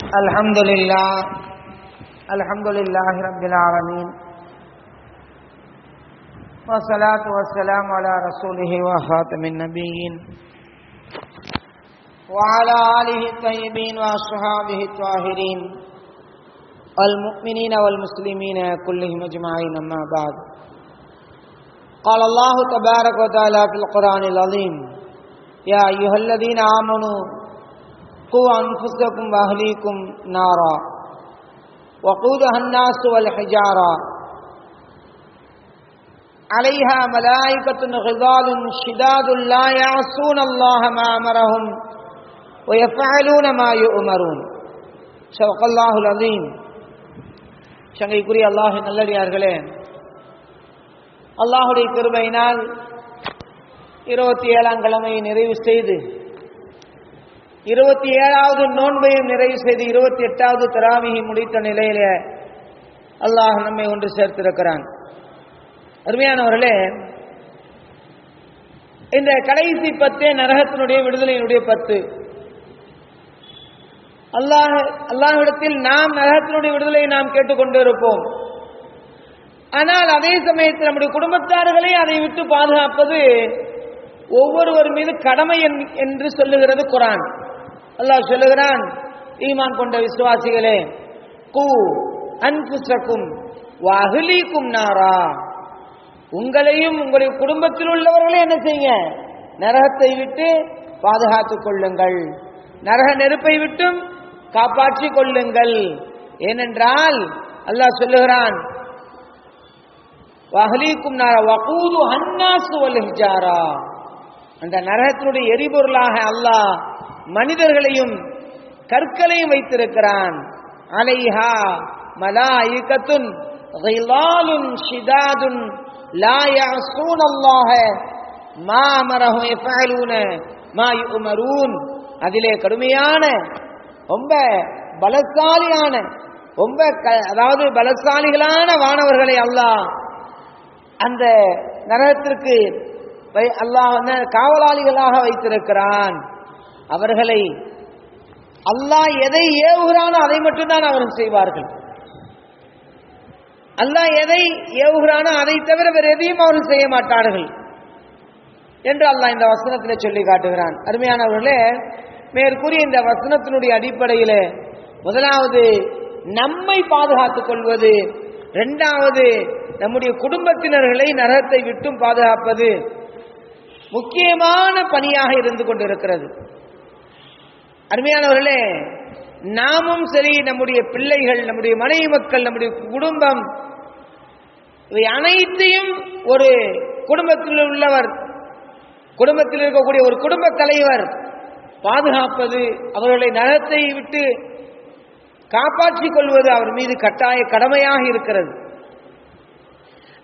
الحمد لله الحمد لله رب العالمين والصلاة والسلام على رسوله وخاتم النبيين وعلى آله الطيبين وأصحابه الطاهرين والمؤمنين والمسلمين كلهم أجمعين أما بعد۔ قال الله تبارك وتعالى في القرآن العظيم يا أيها الذين آمنوا قوا أنفسكم وأهليكم نارا وقودها الناس والحجارة عليها ملائكة غضال شداد لا يعصون الله ما أمرهم ويفعلون ما يؤمرون صدق الله العظيم சங்கைக்குரிய அல்லாஹ் நல்லடியார்களே அல்லாஹுடைய கிருபையினால் இருபத்தி ஏழாம் கிழமையை நிறைவு செய்து இருபத்தி ஏழாவது நோன்பையும் நிறைவு செய்து இருபத்தி எட்டாவது தராவிகை முடித்த நிலையில அல்லாஹ் நம்மை ஒன்று சேர்த்திருக்கிறான். அருமையானவர்களே இந்த கடைசி பத்தே நரகத்தினுடைய விடுதலையினுடைய பத்து. அல்லாஹ் அல்லாஹிடத்தில் நாம் நரகத்தினுடைய விடுதலையை நாம் கேட்டுக்கொண்டு இருப்போம். ஆனால் அதே சமயத்தில் நம்முடைய குடும்பத்தார்களை அதை விட்டு பாதுகாப்பது ஒவ்வொருவர் மீது கடமை என்று சொல்லுகிறது குரான். அல்லாஹ் சொல்லுகிறான் ஈமான் கொண்ட விசுவாசிகளே கூ அன்புசக்கும் அகலிக்கும் நாரா. உங்களையும் உங்களுடைய குடும்பத்தில் உள்ளவர்களே என்ன செய்யுங்க? நரகத்தை விட்டு பாதுகாத்துக் கொள்ளுங்கள். நரக நெருப்பை விட்டும் காப்பாற்றிக் கொள்ளுங்கள். ஏனென்றால் அல்லாஹ் சொல்லுகிறான் வஹலீக்கும் நாரா வகூது ஹன்னாசு வல் அந்த நரகத்தினுடைய எரிபொருளாக அல்லாஹ் மனிதர்களையும் கற்களையும் வைத்திருக்கிறான் அலைஹா மலாயிகத்துன் غِلَالٌ شِدَادٌ لَا يَعْصُونَ اللَّهَ مَا أَمَرَهُمْ يَفْعَلُونَ مَا يُؤْمَرُونَ அதிலே கடுமையான ரொம்ப பலசாலியான ரொம்ப அதாவது பலசாலிகளான வானவர்களை அல்லாஹ் அந்த நரகத்திற்கு அல்லாஹ் வந்து காவலாளிகளாக வைத்திருக்கிறான் அவர்களை அல்லாஹ் எதை ஏவுகிறானோ அதை மட்டும்தான் அவர்கள் செய்வார்கள். அல்லாஹ் எதை ஏவுகிறானோ அதை தவிர வேறு எதையும் அவர்கள் செய்ய மாட்டார்கள் என்று அல்லாஹ் இந்த வசனத்தில் சொல்லி காட்டுகிறான். அருமையானவர்களே மேற்கூறிய இந்த வசனத்தினுடைய அடிப்படையில் முதலாவது நம்மை பாதுகாத்துக் கொள்வது இரண்டாவது நம்முடைய குடும்பத்தினர்களை நரகத்தை விட்டும் பாதுகாப்பது முக்கியமான பணியாக இருந்து கொண்டிருக்கிறது. அருமையானவர்களே நாமும் சரி நம்முடைய பிள்ளைகள் நம்முடைய மனைவி மக்கள் நம்முடைய குடும்பம் இவை அனைத்தையும் ஒரு குடும்பத்தில் உள்ளவர் குடும்பத்தில் இருக்கக்கூடிய ஒரு குடும்ப தலைவர் பாதுகாப்பது அவர்களை நலத்தை விட்டு காப்பாற்றிக் கொள்வது அவர் மீது கட்டாய கடமையாக இருக்கிறது.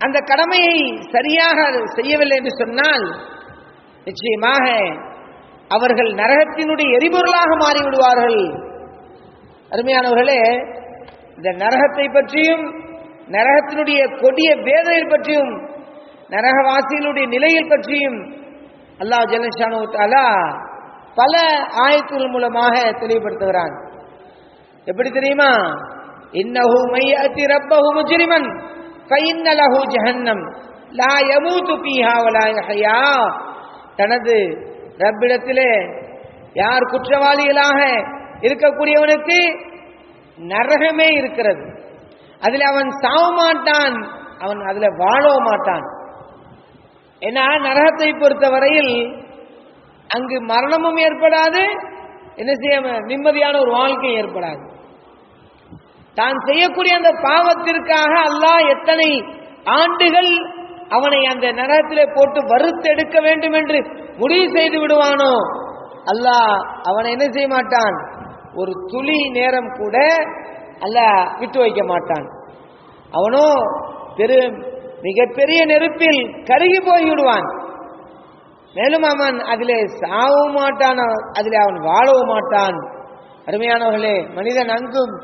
அந்த கடமையை சரியாக செய்யவில்லை என்று சொன்னால் நிச்சயமாக அவர்கள் நரகத்தினுடைய எரிபொருளாக மாறிவிடுவார்கள். அருமையானவர்களே இந்த நரகத்தை பற்றியும் நரகத்தினுடைய கொடிய வேதனை பற்றியும் நரகவாசிகளுடைய நிலையில் பற்றியும் அல்லாஹ் ஜலஷானு தாலா பல ஆயத்துகள் மூலமாக தெளிவுபடுத்துகிறான். எப்படி தெரியுமா? இன்னஹு மையத்தி ரப்பஹு முஜ்ரிமன் ஃபைன்னலஹு ஜஹன்னம் லா யமூது ஃபீஹா வலா யஹயா. தனது ரப்பிடத்திலே யார் குற்றவாளிகளாக இருக்கக்கூடியவனுக்கு நரகமே இருக்கிறது. அதில் அவன் சாவ மாட்டான் அவன் அதில் வாழ மாட்டான். ஏன்னா நரகத்தை பொறுத்த வரையில் அங்கு மரணமும் ஏற்படாது என்ன செய்ய நிம்மதியான ஒரு வாழ்க்கை ஏற்படாது. தான் செய்யக்கூடிய அந்த பாவத்திற்காக அல்லாஹ் எத்தனை ஆண்டுகள் அவனை அந்த நரகத்திலே போட்டு வறுத்தெடுக்க வேண்டும் என்று முடிவு செய்து விடுவானோ? அல்லாஹ் அவனை என்ன செய்ய மாட்டான்? ஒரு துளி நேரம் கூட அல்ல விட்டு வைக்க மாட்டான். அவனோ பெரு மிகப்பெரிய நெருப்பில் கருகி போய் விடுவான். மேலும் அவன் அதிலே சாவும் மாட்டான் அதிலே அவன் வாழவும் மாட்டான். அருமையானவர்களே மனிதன் அங்கும்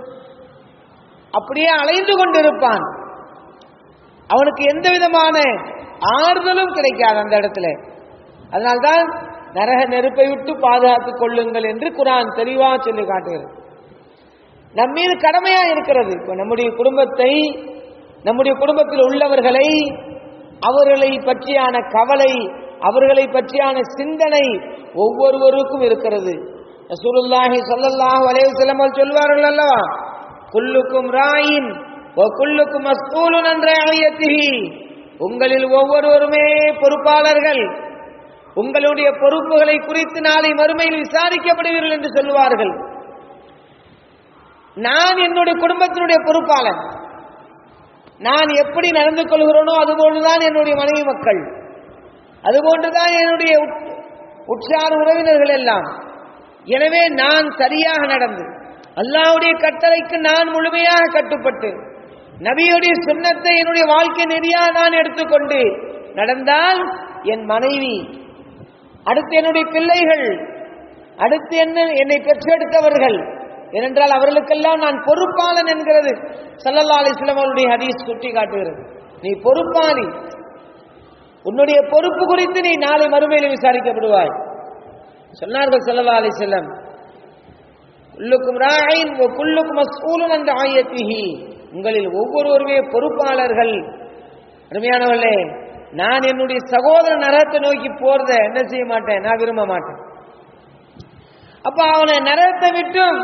அப்படியே அலைந்து கொண்டிருப்பான். அவனுக்கு எந்த விதமான ஆறுதலும் கிடைக்காது அந்த இடத்துல. அதனால்தான் நரக நெருப்பை விட்டு பாதுகாத்துக் கொள்ளுங்கள் என்று குரான் தெளிவாக சொல்லி காட்டுகிறது. நம் மீது கடமையா இருக்கிறது. இப்ப நம்முடைய குடும்பத்தை நம்முடைய குடும்பத்தில் உள்ளவர்களை அவர்களை பற்றியான கவலை அவர்களை பற்றியான சிந்தனை ஒவ்வொருவருக்கும் இருக்கிறது. ரசூலுல்லாஹி ஸல்லல்லாஹு அலைஹி வஸல்லம் சொல்வார்கள் அல்லவா? குல்லுக்கும் ராயின் ஓ குல்லுக்கும் மஸ்ஊலுன் அன் உங்களில் ஒவ்வொருவருமே பொறுப்பாளர்கள். உங்களுடைய பொறுப்புகளை குறித்து நாளை மறுமையில் விசாரிக்கப்படுவீர்கள் என்று சொல்லுவார்கள். நான் என்னுடைய குடும்பத்தினுடைய பொறுப்பாளன். நான் எப்படி நடந்து கொள்கிறேனோ அதுபோன்றுதான் என்னுடைய மனைவி மக்கள். அதுபோன்றுதான் என்னுடைய உட்- உற்சார உறவினர்கள் எல்லாம். எனவே நான் சரியாக நடந்து அல்லாவுடைய கட்டளைக்கு நான் முழுமையாக கட்டுப்பட்டு நபியுடைய சின்னத்தை என்னுடைய வாழ்க்கை நெறியாக நான் எடுத்துக்கொண்டு நடந்தால் என் மனைவி அடுத்து என்னுடைய பிள்ளைகள் அடுத்து என்ன என்னை பெற்றெடுத்தவர்கள் ஏனென்றால் அவர்களுக்கெல்லாம் நான் பொறுப்பாளன் என்கிறது. சல்லல்லா அலிஸ்லாம் அவருடைய ஹதீஸ் சுட்டி காட்டுகிறது நீ பொறுப்பாளி. உன்னுடைய பொறுப்பு குறித்து நீ நாளை மறுமையில் விசாரிக்கப்படுவாய். சொன்னார்கள் சல்லல்லா அலிஸ்லாம் உள்ளுக்கும் ராயின் குல்லுக்கும் மஸ்ஊலுன் அந்த ஆயத்திஹி உங்களில் ஒவ்வொருவருமே பொறுப்பாளர்கள். அருமையானவர்களே நான் என்னுடைய சகோதர நரகத்தை நோக்கி போறத என்ன செய்ய மாட்டேன்? நான் விரும்ப மாட்டேன். அப்ப அவனை நரகத்தை விட்டும்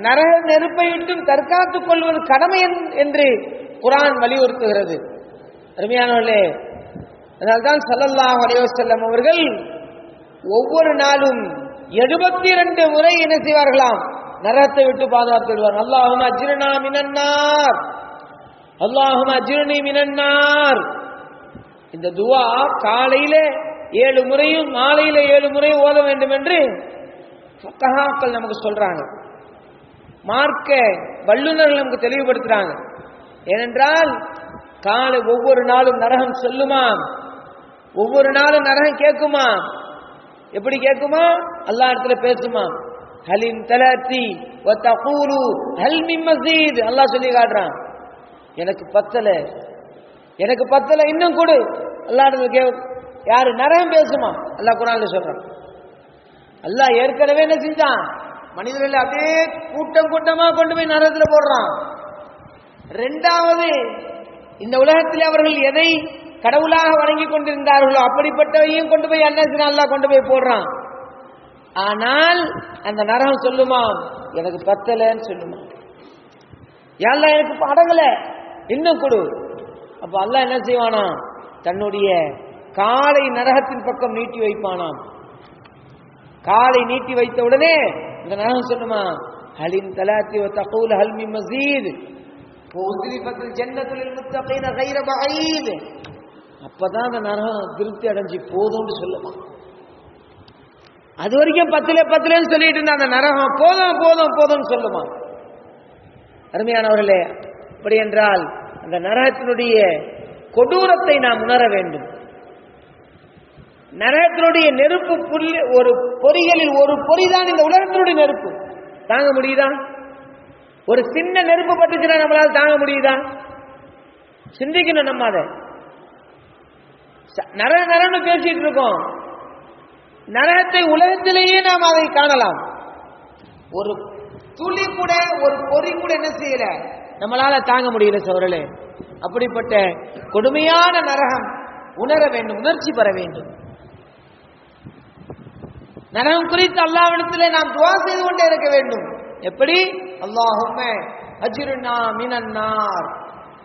நரக நெருப்பை விட்டும் தற்காத்துக் கொள்வது கடமை என்- என்று குரான் வலியுறுத்துகிறது. அருமையானவர்களே அதனால்தான் ஸல்லல்லாஹு வரையோ வஸல்லம் அவர்கள் ஒவ்வொரு நாளும் எழுபத்தி இரண்டு முறை என்ன செய்வார்களாம்? நரகத்தை விட்டு பாதுகாத்து விடுவார் அல்லாஹும் அஜிரணா மினன்னார் அல்லாஹும் அஜிரணி மினன்னார் இந்த துவா காலையில ஏழு முறையும் மாலையில ஏழு முறையும் ஓத வேண்டும் என்று ஃபுக்கஹாக்கள் நமக்கு சொல்றாங்க. மார்க்க வல்லுநர்கள் நமக்கு தெளிவுபடுத்துறாங்க. ஏனென்றால் காலை ஒவ்வொரு நாளும் நரகம் சொல்லுமா? ஒவ்வொரு நாளும் நரகம் கேட்குமா? எப்படி கேட்குமா? அல்லா இடத்துல பேசுமா? ஹலின் தலாத்தி வ தகூலு ஹல் மசீத் மஸீத் அல்லாஹ் சொல்லி காட்டுறான். எனக்கு பத்தல. எனக்கு பத்தல இன்னும் கொடு. அல்லாஹ் இடத்துல கே யாரு நரகம் பேசுமா? அல்லா குரான்ல சொல்றான். அல்லா ஏற்கனவே என்ன செஞ்சான்? மனிதர்களை அப்படியே கூட்டம் கூட்டமா கொண்டு போய் நரகத்துல போடுறான். ரெண்டாவது இந்த உலகத்தில் அவர்கள் எதை கடவுளாக வணங்கி கொண்டிருந்தார்களோ அப்படிப்பட்டவையும் கொண்டு போய் அண்ணன் செய்யறான் கொண்டு போய் போடுறான். ஆனால் அந்த நரகம் சொல்லுமா? எனக்கு பத்தலைன்னு சொல்லுமா. யாழ்லா எனக்கு அடங்கல? இன்னும் கொடு. அப்ப அல்லாஹ் என்ன செய்வானா? தன்னுடைய காலை நரகத்தின் பக்கம் நீட்டி வைப்பானாம். காலை நீட்டி வைத்த உடனே இந்த நரகம் சொல்லுமா? ஹலின் தலாத்தி வ தகூல் ஹல் மின் அப்பதான் அந்த நரகம் திருப்தி அடைஞ்சு போதும்னு சொல்லுமா. அது வரைக்கும் பத்துல பத்துலன்னு சொல்லிட்டு இருந்த அந்த நரகம் போதும் போதும் போதும்னு சொல்லுமா. அருமையானவர்களே அப்படி என்றால் அந்த நரகத்தினுடைய கொடூரத்தை நாம் உணர வேண்டும். நரகத்தினுடைய நெருப்பு புள்ளி ஒரு பொறிகளில் ஒரு பொறிதான் இந்த உலகத்தினுடைய நெருப்பு. தாங்க முடியுதா? ஒரு சின்ன நெருப்பு பட்டுச்சுன்னா நம்மளால் தாங்க முடியுதா? சிந்திக்கணும் நம்ம அதை. ச- நர நரன்னு பேசிட்டு இருக்கோம். நரகத்தை உலகத்திலேயே நாம் அதை காணலாம். ஒரு துளி கூட ஒரு பொறி கூட என்ன செய்யல? நம்மளால தாங்க முடியல சோழலே அப்படிப்பட்ட கொடுமையான நரகம் உணர வேண்டும் உணர்ச்சி பெற வேண்டும். நரகம் குறித்து அல்லாவிடத்திலே நாம் துவா செய்து கொண்டே இருக்க வேண்டும். எப்படி? அல்லாஹுமே அஜிருனா மினன்னார்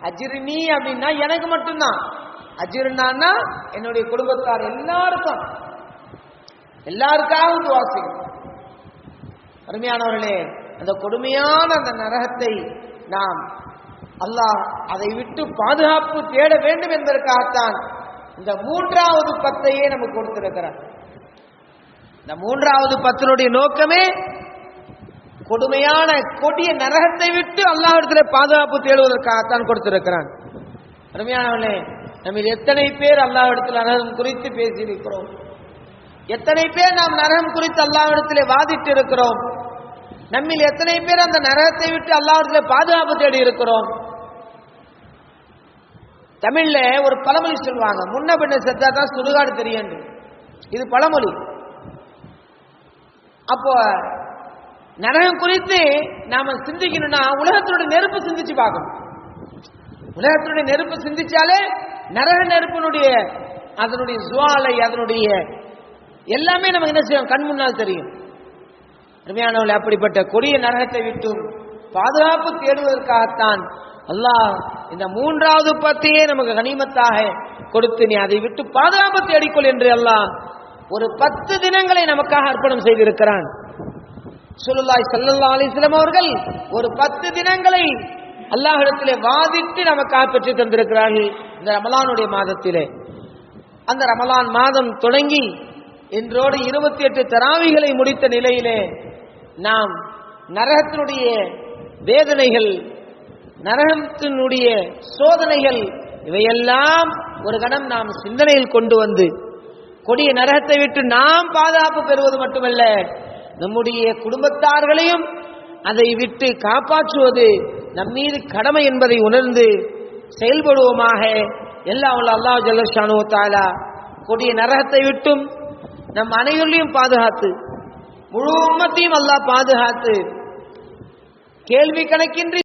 அஜிருனி அப்படின்னா எனக்கு மட்டும்தான். அஜிருனான்னா என்னுடைய குடும்பத்தார் எல்லாருக்கும். எல்லாருக்காகவும் துவா செய்யும். அருமையானவர்களே அந்த கொடுமையான அந்த நரகத்தை நாம் அல்லாஹ் அதை விட்டு பாதுகாப்பு தேட வேண்டும் என்பதற்காகத்தான் இந்த மூன்றாவது பத்தையே நமக்கு கொடுத்திருக்கிறார். இந்த மூன்றாவது பத்தினுடைய நோக்கமே கொடுமையான கொடிய நரகத்தை விட்டு அல்லாஹிடத்தில் பாதுகாப்பு தேடுவதற்காகத்தான் கொடுத்திருக்கிறான். அருமையானவர்களே நம்ம எத்தனை பேர் அல்லாஹிடத்தில் நரகம் குறித்து பேசியிருக்கிறோம்? எத்தனை பேர் நாம் நரகம் குறித்து அல்லாஹ்விடத்தில் வாதிட்டு இருக்கிறோம் நம்மில் எத்தனை பேர் அந்த நரகத்தை விட்டு அல்லாஹ்விடத்தில் பாதுகாப்பு தேடி இருக்கிறோம்? தமிழ்ல ஒரு பழமொழி சொல்லுவாங்க முன்ன பின்ன செத்தா தான் சுடுகாடு தெரியும். இது பழமொழி. அப்போ நரகம் குறித்து நாம சிந்திக்கணும்னா உலகத்தினுடைய நெருப்பு சிந்திச்சு பார்க்கணும். உலகத்தினுடைய நெருப்பு சிந்திச்சாலே நரக நெருப்பினுடைய அதனுடைய ஜுவாலை அதனுடைய எல்லாமே நமக்கு என்ன செய்யும்? கண் முன்னால் தெரியும். அருமையானவர்கள் அப்படிப்பட்ட கொடிய நரகத்தை விட்டும் பாதுகாப்பு தேடுவதற்காகத்தான் அல்லாஹ் இந்த மூன்றாவது பத்தையே நமக்கு கனிமத்தாக கொடுத்து நீ அதை விட்டு பாதுகாப்பு தேடிக்கொள் என்று அல்லாஹ் ஒரு பத்து தினங்களை நமக்காக அர்ப்பணம் செய்திருக்கிறான். சுல்லாய் சல்லா அலிஸ்லாம் அவர்கள் ஒரு பத்து தினங்களை அல்லாஹிடத்திலே வாதிட்டு நமக்காக பெற்று தந்திருக்கிறார்கள் இந்த ரமலானுடைய மாதத்திலே. அந்த ரமலான் மாதம் தொடங்கி இன்றோடு இருபத்தி எட்டு தராவிகளை முடித்த நிலையிலே நாம் நரகத்தினுடைய வேதனைகள் நரகத்தினுடைய சோதனைகள் இவையெல்லாம் ஒரு கணம் நாம் சிந்தனையில் கொண்டு வந்து கொடிய நரகத்தை விட்டு நாம் பாதுகாப்பு பெறுவது மட்டுமல்ல நம்முடைய குடும்பத்தார்களையும் அதை விட்டு காப்பாற்றுவது நம் மீது கடமை என்பதை உணர்ந்து செயல்படுவோமாக. எல்லாம் உள்ள அல்லாஹ் ஜல்லஷானு தாலா கொடிய நரகத்தை விட்டும் நம் அனைவரையும் பாதுகாத்து முழு உம்மத்தையும் அல்லாஹ் பாதுகாத்து கேள்வி கணக்கின்றி